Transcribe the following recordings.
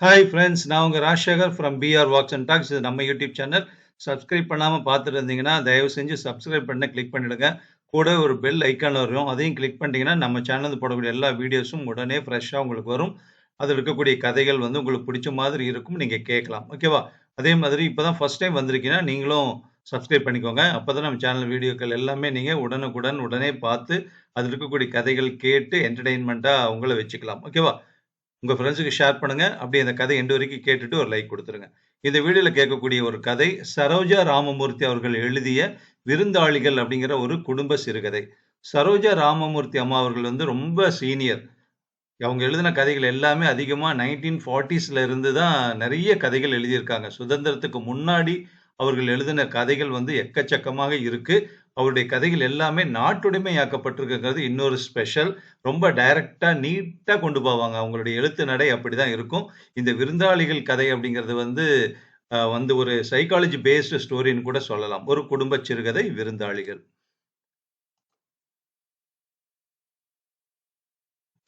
Hi friends நான் உங்கள் Rajasekar from PR walks and talks இது நம்ம யூடியூப் சேனல் சப்ஸ்கிரைப் பண்ணாமல் பார்த்துட்டு இருந்தீங்கன்னா தயவு செஞ்சு சப்ஸ்கிரைப் பண்ண கிளிக் பண்ணிடுங்க. கூட ஒரு பெல் ஐக்கான் வரும். அதையும் கிளிக் பண்ணிட்டீங்கன்னா நம்ம சேனலில் போடக்கூடிய எல்லா வீடியோஸும் உடனே ஃப்ரெஷ்ஷாக உங்களுக்கு வரும். அதில் இருக்கக்கூடிய கதைகள் வந்து உங்களுக்கு பிடிச்ச மாதிரி இருக்கும் நீங்கள் கேட்கலாம். ஓகேவா அதே மாதிரி இப்போ தான் ஃபஸ்ட் டைம் வந்திருக்கீங்கன்னா நீங்களும் சப்ஸ்கிரைப் பண்ணிக்கோங்க. அப்போ தான் நம்ம சேனல் வீடியோக்கள் எல்லாமே நீங்கள் உடனுக்குடன் உடனே பார்த்து அதில் இருக்கக்கூடிய கதைகள் கேட்டு என்டர்டெயின்மெண்ட்டாக உங்களை வச்சுக்கலாம். ஓகேவா உங்கள் ஃப்ரெண்ட்ஸுக்கு ஷேர் பண்ணுங்க. அப்படியே அந்த கதை எண்டு வரைக்கும் கேட்டுட்டு ஒரு லைக் கொடுத்துருங்க. இந்த வீடியோவில் கேட்கக்கூடிய ஒரு கதை சரோஜா ராமமூர்த்தி அவர்கள் எழுதிய விருந்தாளிகள் அப்படிங்கிற ஒரு குடும்ப சிறுகதை. சரோஜா ராமமூர்த்தி அம்மா அவர்கள் வந்து ரொம்ப சீனியர் அவங்க எழுதின கதைகள் எல்லாமே அதிகமாக நைன்டீன் ஃபார்ட்டிஸ்ல இருந்து தான் நிறைய கதைகள் எழுதியிருக்காங்க. சுதந்திரத்துக்கு முன்னாடி அவர்கள் எழுதின கதைகள் வந்து எக்கச்சக்கமாக இருக்கு. அவருடைய கதைகள் எல்லாமே நாட்டுடைமையாக்கப்பட்டிருக்குங்கிறது இன்னொரு ஸ்பெஷல் ரொம்ப டைரக்டா நீட்டா கொண்டு போவாங்க. அவங்களுடைய எழுத்து நடை அப்படிதான் இருக்கும். இந்த விருந்தாளிகள் கதை அப்படிங்கிறது வந்து வந்து ஒரு சைக்காலஜி பேஸ்டு ஸ்டோரின்னு கூட சொல்லலாம். ஒரு குடும்ப சிறுகதை விருந்தாளிகள்.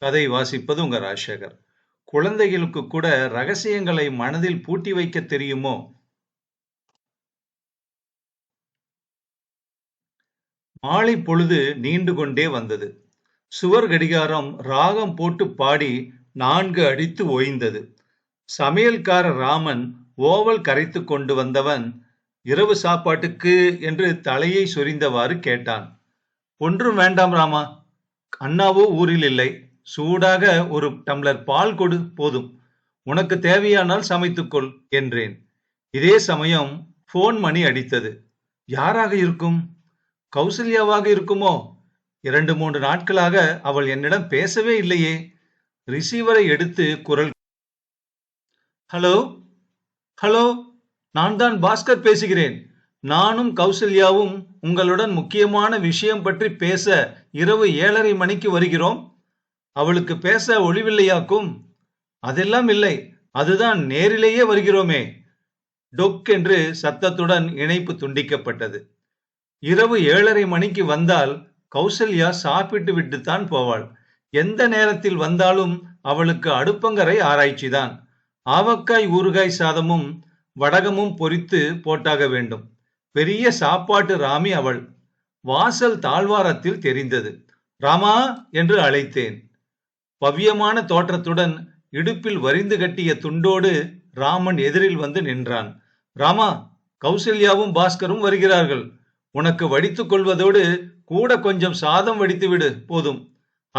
கதை வாசிப்பது உங்க ராஜசேகர். குழந்தைகளுக்கு கூட ரகசியங்களை மனதில் பூட்டி வைக்க தெரியுமோ? மாலை பொழுது நீண்டு கொண்டே வந்தது. சுவர் கடிகாரம் ராகம் போட்டு பாடி நான்கு அடித்து ஓய்ந்தது. சமையல்கார ராமன் ஓவல் கரைத்து கொண்டு வந்தவன் இரவு சாப்பாட்டுக்கு என்று தலையை சொரிந்தவாறு கேட்டான். ஒன்றும் வேண்டாம் ராமா. அண்ணாவோ ஊரில் இல்லை. சூடாக ஒரு டம்ளர் பால் கொடு போதும். உனக்கு தேவையானால் சமைத்துக்கொள் என்றேன். இதே சமயம் போன் மணி அடித்தது. யாராக இருக்கும்? கௌசல்யாவாக இருக்குமோ? இரண்டு மூன்று நாட்களாக அவள் என்னிடம் பேசவே இல்லையே. ரிசீவரை எடுத்து குரல் ஹலோ? ஹலோ? நான் தான் பாஸ்கர் பேசுகிறேன். நானும் கௌசல்யாவும் உங்களுடன் முக்கியமான விஷயம் பற்றி பேச இரவு ஏழரை மணிக்கு வருகிறோம். அவளுக்கு பேச ஒளிவில்லையாக்கும்? அதெல்லாம் இல்லை. அதுதான் நேரிலேயே வருகிறோமே. டொக் என்று சத்தத்துடன் இணைப்பு துண்டிக்கப்பட்டது. இரவு ஏழரை மணிக்கு வந்தால் கௌசல்யா சாப்பிட்டு விட்டுத்தான் போவாள். எந்த நேரத்தில் வந்தாலும் அவளுக்கு அடுப்பங்கரை ஆராய்ச்சிதான். ஆவக்காய் ஊறுகாய் சாதமும் வடகமும் பொரித்து போட்டாக வேண்டும். பெரிய சாப்பாட்டு ராமி அவள். வாசல் தாழ்வாரத்தில் தெரிந்தது. ராமா என்று அழைத்தேன். பவ்யமான தோற்றத்துடன் இடுப்பில் வரிந்து கட்டிய துண்டோடு ராமன் எதிரில் வந்து நின்றான். ராமா கௌசல்யாவும் பாஸ்கரும் வருகிறார்கள். உனக்கு வடித்துக் கொள்வதோடு கூட கொஞ்சம் சாதம் வடித்து விடு போதும்.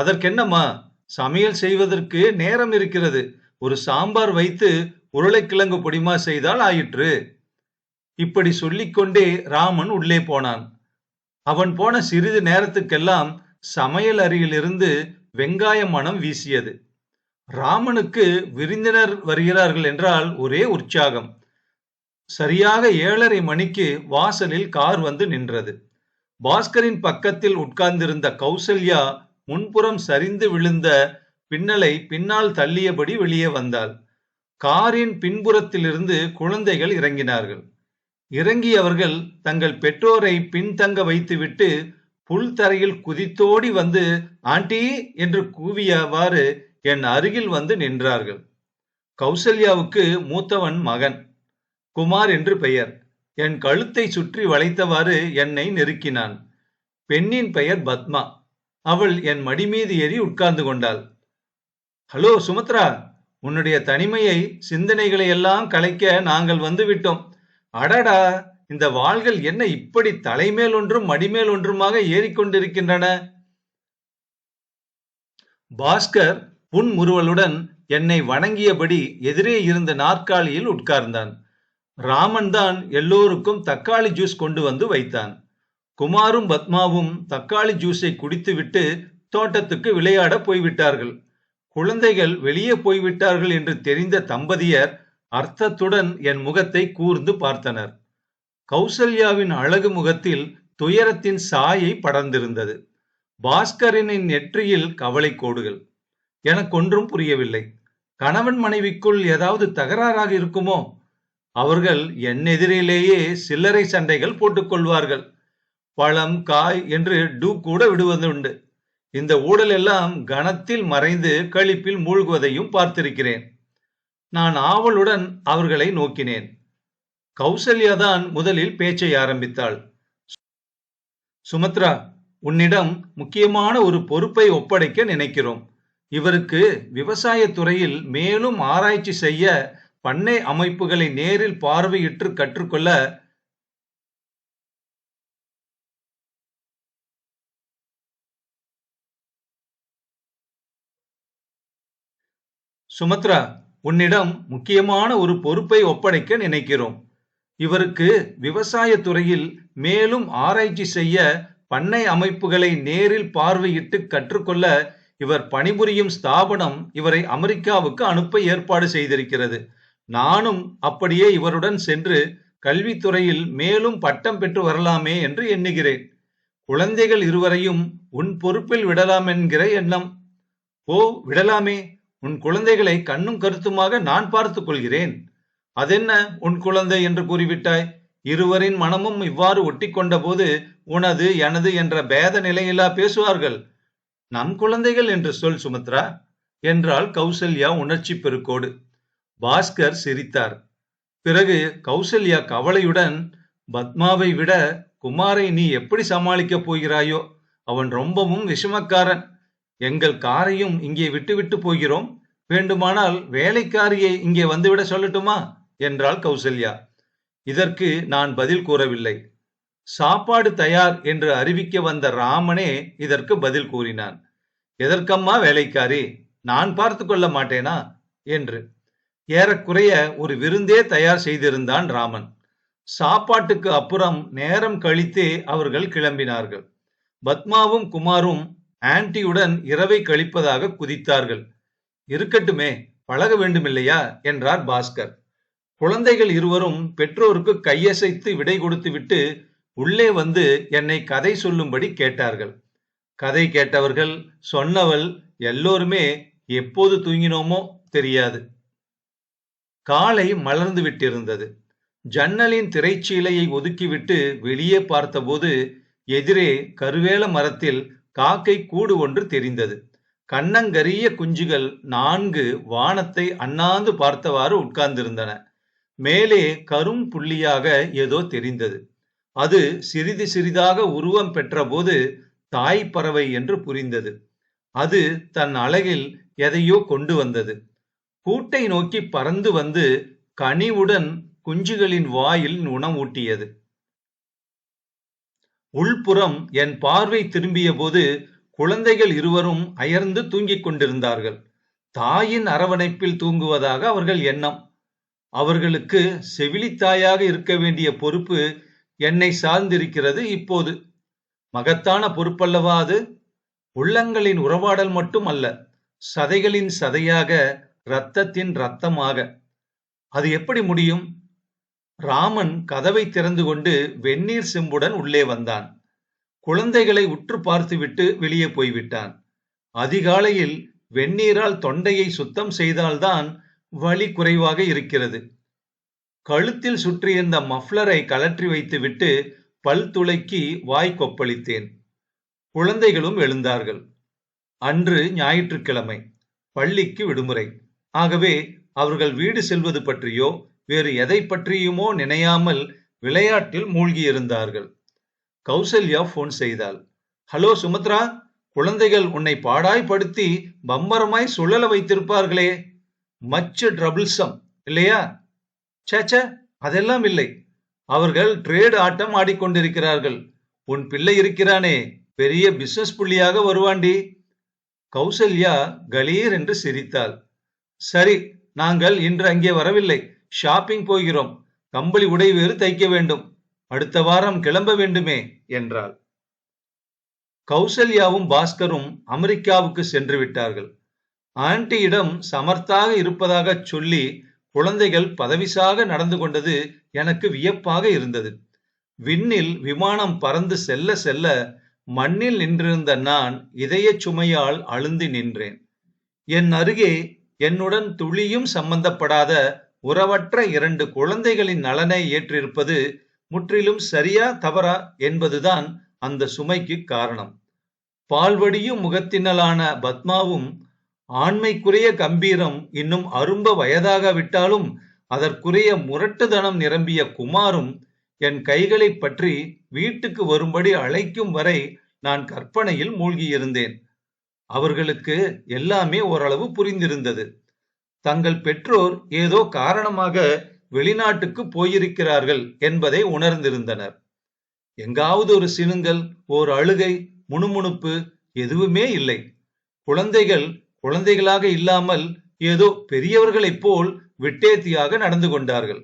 அதற்கென்னம்மா? சமையல் செய்வதற்கு நேரம் இருக்கிறது. ஒரு சாம்பார் வைத்து உருளைக்கிழங்கு பொடிமா செய்தால் ஆயிற்று. இப்படி சொல்லிக்கொண்டே ராமன் உள்ளே போனான். அவன் போன சிறிது நேரத்துக்கெல்லாம் சமையல் அறையிலிருந்து வெங்காய மனம் வீசியது. ராமனுக்கு விருந்தினர் வருகிறார்கள் என்றால் ஒரே உற்சாகம். சரியாக ஏழரை மணிக்கு வாசலில் கார் வந்து நின்றது. பாஸ்கரின் பக்கத்தில் உட்கார்ந்திருந்த கௌசல்யா முன்புறம் சரிந்து விழுந்த பின்னலை பின்னால் தள்ளியபடி வெளியே வந்தாள். காரின் பின்புறத்திலிருந்து குழந்தைகள் இறங்கினார்கள். இறங்கியவர்கள் தங்கள் பெற்றோரை பின்தங்க வைத்துவிட்டு புல் தரையில் குதித்தோடி வந்து ஆண்டி என்று கூவியவாறு என் அருகில் வந்து நின்றார்கள். கௌசல்யாவுக்கு மூத்தவன் மகன். குமார் என்று பெயர். என் கழுத்தை சுற்றி வளைத்தவாறு என்னை நெருக்கினான். பெண்ணின் பெயர் பத்மா. அவள் என் மடி மீது ஏறி உட்கார்ந்து கொண்டாள். ஹலோ சுமத்ரா! உன்னுடைய தனிமையை சிந்தனைகளை எல்லாம் கலைக்க நாங்கள் வந்துவிட்டோம். அடடா! இந்த வாள்கள் என்ன இப்படி தலைமேல் ஒன்றும் மடிமேல் ஒன்றுமாக ஏறிக்கொண்டிருக்கின்றன பாஸ்கர் புன்முறுவலுடன் என்னை வணங்கியபடி எதிரே இருந்த நாற்காலியில் உட்கார்ந்தான். ராமன் தான் எல்லோருக்கும் தக்காளி ஜூஸ் கொண்டு வந்து வைத்தான். குமாரும் பத்மாவும் தக்காளி ஜூஸை குடித்துவிட்டு தோட்டத்துக்கு விளையாட போய்விட்டார்கள். குழந்தைகள் வெளியே போய்விட்டார்கள் என்று தெரிந்த தம்பதியர் அர்த்தத்துடன் என் முகத்தை கூர்ந்து பார்த்தனர். கௌசல்யாவின் அழகு முகத்தில் துயரத்தின் சாயை படர்ந்திருந்தது. பாஸ்கரனின் நெற்றியில் கவலை கோடுகள் எனக்கொன்றும் புரியவில்லை. கணவன் மனைவிக்குள் ஏதாவது தகராறாக இருக்குமோ? அவர்கள் என் எதிரிலேயே சில்லறை சண்டைகள் போட்டுக்கொள்வார்கள். பழம் காய் என்று டூ கூட விடுவதுண்டு. இந்த ஊழல் எல்லாம் கணத்தில் மறைந்து கழிப்பில் மூழ்குவதையும் பார்த்திருக்கிறேன். நான் ஆவலுடன் அவர்களை நோக்கினேன். கௌசல்யா தான் முதலில் பேச்சை ஆரம்பித்தாள். சுமத்ரா உன்னிடம் முக்கியமான ஒரு பொறுப்பை ஒப்படைக்க நினைக்கிறோம். இவருக்கு விவசாயத் துறையில் மேலும் ஆராய்ச்சி செய்ய பண்ணை அமைப்புகளை நேரில் பார்வையிட்டு கற்றுக்கொள்ள சுமத்ரா உன்னிடம் முக்கியமான ஒரு பொறுப்பை ஒப்படைக்க நினைக்கிறோம். இவருக்கு விவசாயத்துறையில் மேலும் ஆராய்ச்சி செய்ய பண்ணை அமைப்புகளை நேரில் பார்வையிட்டு கற்றுக்கொள்ள இவர் பணிபுரியும் ஸ்தாபனம் இவரை அமெரிக்காவுக்கு அனுப்ப ஏற்பாடு செய்திருக்கிறது. நானும் அப்படியே இவருடன் சென்று கல்வித்துறையில் மேலும் பட்டம் பெற்று வரலாமே என்று எண்ணுகிறேன். குழந்தைகள் இருவரையும் உன் பொறுப்பில் விடலாம் என்கிற எண்ணம். ஓ விடலாமே. உன் குழந்தைகளை கண்ணும் கருத்துமாக நான் பார்த்துக் கொள்கிறேன். அதென்ன உன் குழந்தை என்று கூறிவிட்டாய்? இருவரின் மனமும் இவ்வாறு ஒட்டி கொண்ட போது உனது எனது என்ற பேத நிலையிலா பேசுவார்கள். நம் குழந்தைகள் என்று சொல் சுமித்ரா என்றாள் கௌசல்யா உணர்ச்சி பெருக்கோடு. பாஸ்கர் சிரித்தார். பிறகு கௌசல்யா கவலையுடன் பத்மாவை விட குமாரை நீ எப்படி சமாளிக்கப் போகிறாயோ அவன் ரொம்பவும் விஷமக்காரன். எங்கள் காரையும் இங்கே விட்டுவிட்டு போகிறோம். வேண்டுமானால் வேலைக்காரியை இங்கே வந்துவிட சொல்லட்டுமா? என்றாள் கௌசல்யா. இதற்கு நான் பதில் கூறவில்லை. சாப்பாடு தயார் என்று அறிவிக்க வந்த ராமனே இதற்கு பதில் கூறினான். எதற்கம்மா வேலைக்காரி? நான் பார்த்து கொள்ள மாட்டேனா? என்று. ஏறக்குறைய ஒரு விருந்தே தயார் செய்திருந்தான் ராமன். சாப்பாட்டுக்கு அப்புறம் நேரம் கழித்தே அவர்கள் கிளம்பினார்கள். பத்மாவும் குமாரும் ஆன்டியுடன் இரவை கழிப்பதாக குதித்தார்கள். இருக்கட்டுமே பழக வேண்டுமில்லையா? என்றார் பாஸ்கர். குழந்தைகள் இருவரும் பெற்றோருக்கு கையசைத்து விடை கொடுத்துவிட்டு உள்ளே வந்து என்னை கதை சொல்லும்படி கேட்டார்கள். கதை கேட்டவர்கள் சொன்னவள் எல்லோருமே எப்போது தூங்கினோமோ தெரியாது. காலை மலர்ந்து விட்டிருந்தது. ஜன்னலின் திரைச்சீலையை ஒதுக்கிவிட்டு வெளியே பார்த்தபோது எதிரே கருவேல மரத்தில் காக்கை கூடு ஒன்று தெரிந்தது. கண்ணங்கரிய குஞ்சுகள் நான்கு வானத்தை அண்ணாந்து பார்த்தவாறு உட்கார்ந்திருந்தன. மேலே கரும் புள்ளியாக ஏதோ தெரிந்தது. அது சிறிது சிறிதாக உருவம் பெற்றபோது தாய் பறவை என்று புரிந்தது. அது தன் அழகில் எதையோ கொண்டு வந்தது. கூட்டை நோக்கி பறந்து வந்து கனிவுடன் குஞ்சுகளின் வாயில் உணவூட்டியது உள்புறம் என் பார்வை திரும்பிய போது குழந்தைகள் இருவரும் அயர்ந்து தூங்கிக் கொண்டிருந்தார்கள். தாயின் அரவணைப்பில் தூங்குவதாக அவர்கள் எண்ணம். அவர்களுக்கு செவிலித்தாயாக இருக்க வேண்டிய பொறுப்பு என்னை சார்ந்திருக்கிறது இப்போது. மகத்தான பொறுப்பல்லவா அது? உள்ளங்களின் உறவாடல் மட்டும் அல்ல சதைகளின் சதையாக இரத்தத்தின் ரத்தமாக அது எப்படி முடியும்? ராமன் கதவை திறந்து கொண்டு வெந்நீர் செம்புடன் உள்ளே வந்தான். குழந்தைகளை உற்று பார்த்துவிட்டு வெளியே போய்விட்டான். அதிகாலையில் வெந்நீரால் தொண்டையை சுத்தம் செய்தால்தான் வலி குறைவாக இருக்கிறது. கழுத்தில் சுற்றியிருந்த மஃப்ளரை கலற்றி வைத்துவிட்டு பல் துளைக்கி வாய் கொப்பளித்தேன். குழந்தைகளும் எழுந்தார்கள். அன்று ஞாயிற்றுக்கிழமை பள்ளிக்கு விடுமுறை. ஆகவே அவர்கள் வீடு செல்வது பற்றியோ வேறு எதை பற்றியுமோ நினையாமல் விளையாட்டில் மூழ்கியிருந்தார்கள். கௌசல்யா போன் செய்தாள். ஹலோ சுமத்ரா குழந்தைகள் உன்னை பாடாய்படுத்தி பம்பரமாய் சுழல வைத்திருப்பார்களே. மச்சு ட்ரபிள்சம் இல்லையா? சேச்ச அதெல்லாம் இல்லை. அவர்கள் ட்ரேட் ஆட்டம் ஆடிக்கொண்டிருக்கிறார்கள். உன் பிள்ளை இருக்கிறானே பெரிய பிசினஸ் புள்ளியாக வருவாண்டி. கௌசல்யா கலீர் என்று சிரித்தாள். சரி நாங்கள் இன்று அங்கே வரவில்லை. ஷாப்பிங் போகிறோம். கம்பளி உடை வேறு தைக்க வேண்டும். அடுத்த வாரம் கிளம்ப வேண்டுமே என்றாள். கௌசல்யாவும் பாஸ்கரும் அமெரிக்காவுக்கு சென்று விட்டார்கள். ஆண்டியிடம் சமர்த்தாக இருப்பதாக சொல்லி குழந்தைகள் பதவிசாக நடந்து கொண்டது எனக்கு வியப்பாக இருந்தது. விண்ணில் விமானம் பறந்து செல்ல செல்ல மண்ணில் நின்றிருந்த நான் இதய சுமையால் அழுந்தி நின்றேன். என் அருகே என்னுடன் துளியும் சம்பந்தப்படாத உறவற்ற இரண்டு குழந்தைகளின் நலனை ஏற்றிருப்பது முற்றிலும் சரியா தவறா என்பதுதான் அந்த சுமைக்கு காரணம். பால்வடியும் முகத்தினலான பத்மாவும் ஆண்மைக்குரிய கம்பீரம் இன்னும் அரும்ப வயதாகாவிட்டாலும் அதற்குரிய முரட்டுதனம் நிரம்பிய குமாரும் என் கைகளைப் பற்றி வீட்டுக்கு வரும்படி அழைக்கும் வரை நான் கற்பனையில் மூழ்கியிருந்தேன். அவர்களுக்கு எல்லாமே ஓரளவு புரிந்திருந்தது. தங்கள் பெற்றோர் ஏதோ காரணமாக வெளிநாட்டுக்கு போயிருக்கிறார்கள் என்பதை உணர்ந்திருந்தனர். எங்காவது ஒரு சினுங்கல் ஓர் அழுகை முணுமுணுப்பு எதுவுமே இல்லை. குழந்தைகள் குழந்தைகளாக இல்லாமல் ஏதோ பெரியவர்களைப் போல் விட்டேத்தியாக நடந்து கொண்டார்கள்.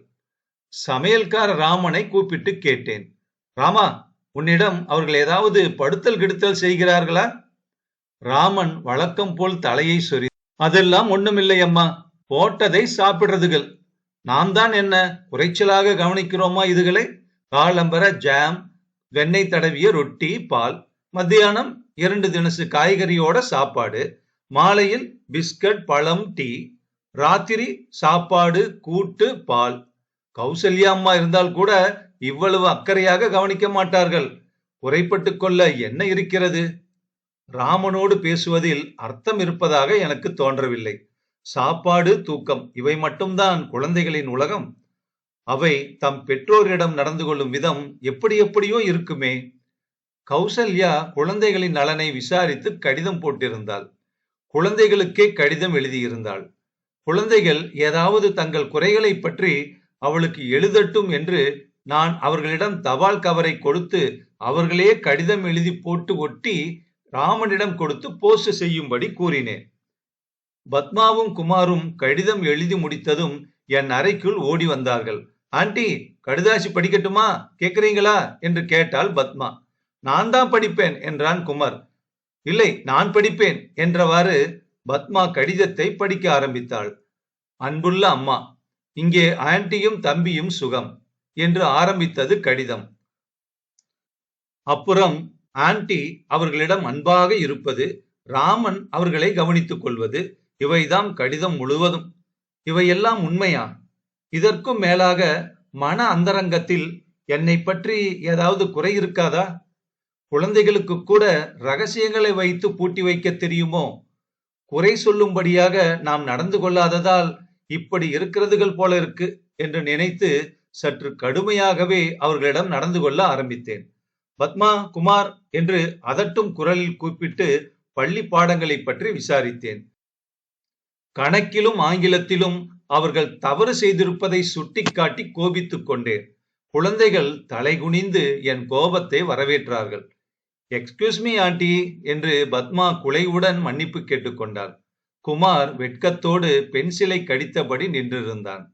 சமையல்கார ராமனை கூப்பிட்டு கேட்டேன். ராமா உன்னிடம் அவர்கள் ஏதாவது படுத்தல் கிடுத்தல் செய்கிறார்களா? ராமன் வழக்கம் போல் தலையை சொறி அதெல்லாம் ஒண்ணுமில்லை அம்மா. போட்டதை சாப்பிடுறதுகள். நாம் தான் என்ன குறைச்சலாக கவனிக்கிறோமா இதுகளை? காலம்பர ஜாம் வெண்ணெய் தடவிய ரொட்டி பால் மத்தியானம் இரண்டு தினசு காய்கறியோட சாப்பாடு மாலையில் பிஸ்கட் பழம் டீ ராத்திரி சாப்பாடு கூட்டு பால். கௌசல்யா அம்மா இருந்தால் கூட இவ்வளவு அக்கறையாக கவனிக்க மாட்டார்கள். குறைப்பட்டு கொள்ள என்ன இருக்கிறது? ராமனோடு பேசுவதில் அர்த்தம் இருப்பதாக எனக்கு தோன்றவில்லை. சாப்பாடு தூக்கம் இவை மட்டும்தான் குழந்தைகளின் உலகம். அவை தம் பெற்றோரிடம் நடந்து கொள்ளும் விதம் எப்படி எப்படியோ இருக்குமே. கௌசல்யா குழந்தைகளின் நலனை விசாரித்து கடிதம் போட்டிருந்தாள். குழந்தைகளுக்கே கடிதம் எழுதியிருந்தாள். குழந்தைகள் ஏதாவது தங்கள் குறைகளை பற்றி அவளுக்கு எழுதட்டும் என்று நான் அவர்களிடம் தபால் கவரை கொடுத்து அவர்களே கடிதம் எழுதி போட்டு ஒட்டி ராமனிடம் கொடுத்து போஸ்ட் செய்யும்படி கூறினேன். பத்மாவும் குமாரும் கடிதம் எழுதி முடித்ததும் என் அறைக்குள் ஓடி வந்தார்கள். ஆண்டி கடிதாசி படிக்கட்டுமா? கேட்குறீங்களா என்று கேட்டாள் பத்மா. நான் தான் படிப்பேன் என்றான் குமார். இல்லை நான் படிப்பேன் என்றவாறு பத்மா கடிதத்தை படிக்க ஆரம்பித்தாள். அன்புள்ள அம்மா இங்கே ஆண்டியும் தம்பியும் சுகம் என்று ஆரம்பித்தது கடிதம். அப்புறம் ஆன்டி அவர்களிடம் அன்பாக இருப்பது ராமன் அவர்களை கவனித்துக் கொள்வது இவைதான் கடிதம் முழுவதும். இவையெல்லாம் உண்மையா? இதற்கும் மேலாக மன அந்தரங்கத்தில் என்னை பற்றி ஏதாவது குறை இருக்காதா? குழந்தைகளுக்கு கூட ரகசியங்களை வைத்து பூட்டி வைக்க தெரியுமோ? குறை சொல்லும்படியாக நாம் நடந்து கொள்ளாததால் இப்படி இருக்கிறதுகள் போல இருக்கு என்று நினைத்து சற்று கடுமையாகவே அவர்களிடம் நடந்து கொள்ள ஆரம்பித்தேன். பத்மா குமார் என்று அதட்டும் குரலில் கூப்பிட்டு பள்ளி பாடங்களை பற்றி விசாரித்தேன். கணக்கிலும் ஆங்கிலத்திலும் அவர்கள் தவறு செய்திருப்பதை சுட்டிக்காட்டி கோபித்துக் கொண்டேன். குழந்தைகள் தலைகுனிந்து என் கோபத்தை வரவேற்றார்கள். எக்ஸ்கியூஸ் மீ ஆண்டி என்று பத்மா குலைவுடன் மன்னிப்பு கேட்டுக்கொண்டார் குமார் வெட்கத்தோடு பென்சிலை கடித்தபடி நின்றிருந்தான்.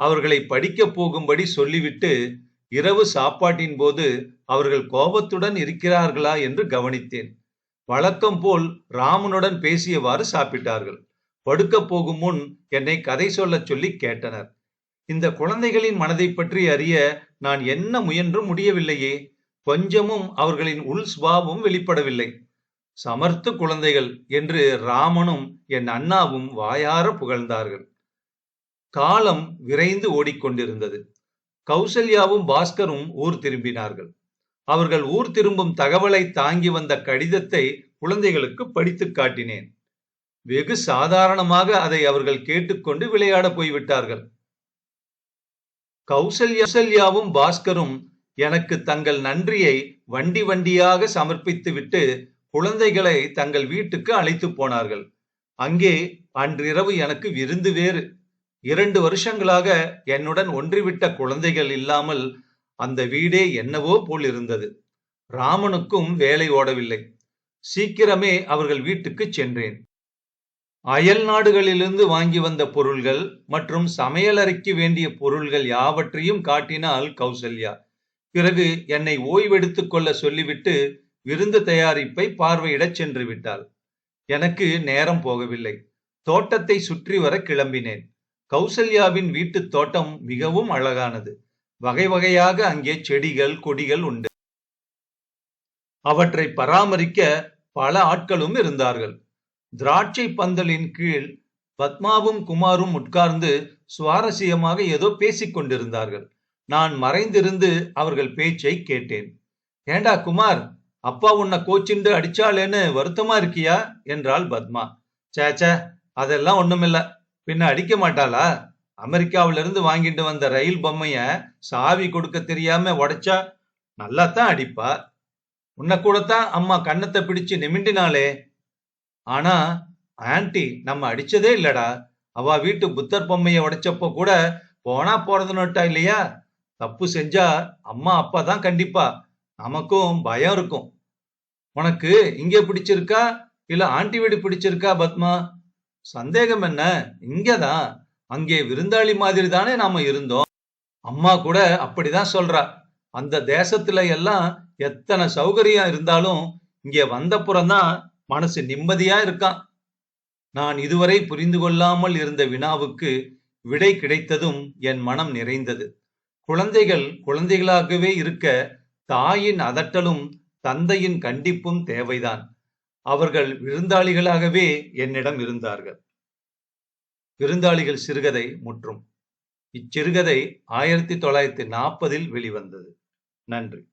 அவர்களை படிக்கப் போகும்படி சொல்லிவிட்டு இரவு சாப்பாட்டின் போது அவர்கள் கோபத்துடன் இருக்கிறார்களா என்று கவனித்தேன். வழக்கம் போல் ராமனுடன் பேசியவாறு சாப்பிட்டார்கள். படுக்க போகும் முன் என்னை கதை சொல்லச் சொல்லி கேட்டனர். இந்த குழந்தைகளின் மனதை பற்றி அறிய நான் என்ன முயன்றும் முடியவில்லையே. கொஞ்சமும் அவர்களின் உள் சுபாவம் வெளிப்படவில்லை. சமர்த்து குழந்தைகள் என்று ராமனும் என் அண்ணாவும் வாயார புகழ்ந்தார்கள். காலம் விரைந்து ஓடிக்கொண்டிருந்தது. கௌசல்யாவும் பாஸ்கரும் ஊர் திரும்பினார்கள். அவர்கள் ஊர் திரும்பும் தகவலை தாங்கி வந்த கடிதத்தை குழந்தைகளுக்கு படித்து காட்டினேன். வெகு சாதாரணமாக அதை அவர்கள் கேட்டுக்கொண்டு விளையாட போய்விட்டார்கள். கௌசல்யாவும் பாஸ்கரும் எனக்கு தங்கள் நன்றியை வண்டி வண்டியாக சமர்ப்பித்துவிட்டு குழந்தைகளை தங்கள் வீட்டுக்கு அழைத்து போனார்கள். அங்கே அன்றிரவு எனக்கு விருந்து வேறு. இரண்டு வருஷங்களாக என்னுடன் ஒன்றிவிட்ட குழந்தைகள் இல்லாமல் அந்த வீடே என்னவோ போல் இருந்தது. ராமனுக்கும் வேலை ஓடவில்லை. சீக்கிரமே அவர்கள் வீட்டுக்கு சென்றேன். அயல் நாடுகளிலிருந்து வாங்கி வந்த பொருள்கள் மற்றும் சமையலறைக்கு வேண்டிய பொருள்கள் யாவற்றையும் காட்டினாள் கௌசல்யா. பிறகு என்னை ஓய்வெடுத்துக் கொள்ள சொல்லிவிட்டு விருந்து தயாரிப்பை பார்வையிடச் சென்று விட்டாள். எனக்கு நேரம் போகவில்லை. தோட்டத்தை சுற்றி வர கிளம்பினேன். கௌசல்யாவின் வீட்டுத் தோட்டம் மிகவும் அழகானது. வகை வகையாக அங்கே செடிகள் கொடிகள் உண்டு. அவற்றை பராமரிக்க பல ஆட்களும் இருந்தார்கள். திராட்சை பந்தலின் கீழ் பத்மாவும் குமாரும் உட்கார்ந்து சுவாரஸ்யமாக ஏதோ பேசிக் கொண்டிருந்தார்கள். நான் மறைந்திருந்து அவர்கள் பேச்சை கேட்டேன். ஏண்டா குமார் அப்பா உன்னை கோச்சிண்டு அடிச்சாலேன்னு வருத்தமா இருக்கியா? என்றாள் பத்மா. சேச்ச அதெல்லாம் ஒண்ணுமில்ல. பின்ன அடிக்க மாட்டாளா? அமெரிக்காவில இருந்து வாங்கிட்டு வந்த ரயில் பொம்மைய சாவி கொடுக்க தெரியாம உடைச்சா நல்லாத்தான் அடிப்பா. உன்னை கூடத்தான் அம்மா கன்னத்தை பிடிச்சு நிமிண்டினாளே. ஆனா ஆன்டி நம்ம அடிச்சதே இல்லடா. அவ வீட்டு புத்தர் பொம்மைய உடைச்சப்போ கூட போனா போறதுன்னுட்டா இல்லையா? தப்பு செஞ்சா அம்மா அப்பா தான் கண்டிப்பா. நமக்கும் பயம் இருக்கும். உனக்கு இங்கே பிடிச்சிருக்கா? இல்ல ஆண்டி வீடு பிடிச்சிருக்கா பத்மா? சந்தேகம் என்ன? இங்கதான். அங்கே விருந்தாளி மாதிரி தானே நாம இருந்தோம். அம்மா கூட அப்படிதான் சொல்றா. அந்த தேசத்துல எல்லாம் எத்தனை சௌகரியம் இருந்தாலும் இங்கே வந்தப்புறம்தான் மனசு நிம்மதியா இருக்கான் நான் இதுவரை புரிந்து கொள்ளாமல் இருந்த வினாவுக்கு விடை கிடைத்ததும் என் மனம் நிறைந்தது. குழந்தைகள் குழந்தைகளாகவே இருக்க தாயின் அதட்டலும் தந்தையின் கண்டிப்பும் தேவைதான். அவர்கள் விருந்தாளிகளாகவே என்னிடம் இருந்தார்கள். விருந்தாளிகள் சிறுகதை முற்றும். இச்சிறுகதை ஆயிரத்தி தொள்ளாயிரத்தி நாற்பதில் வெளிவந்தது. நன்றி.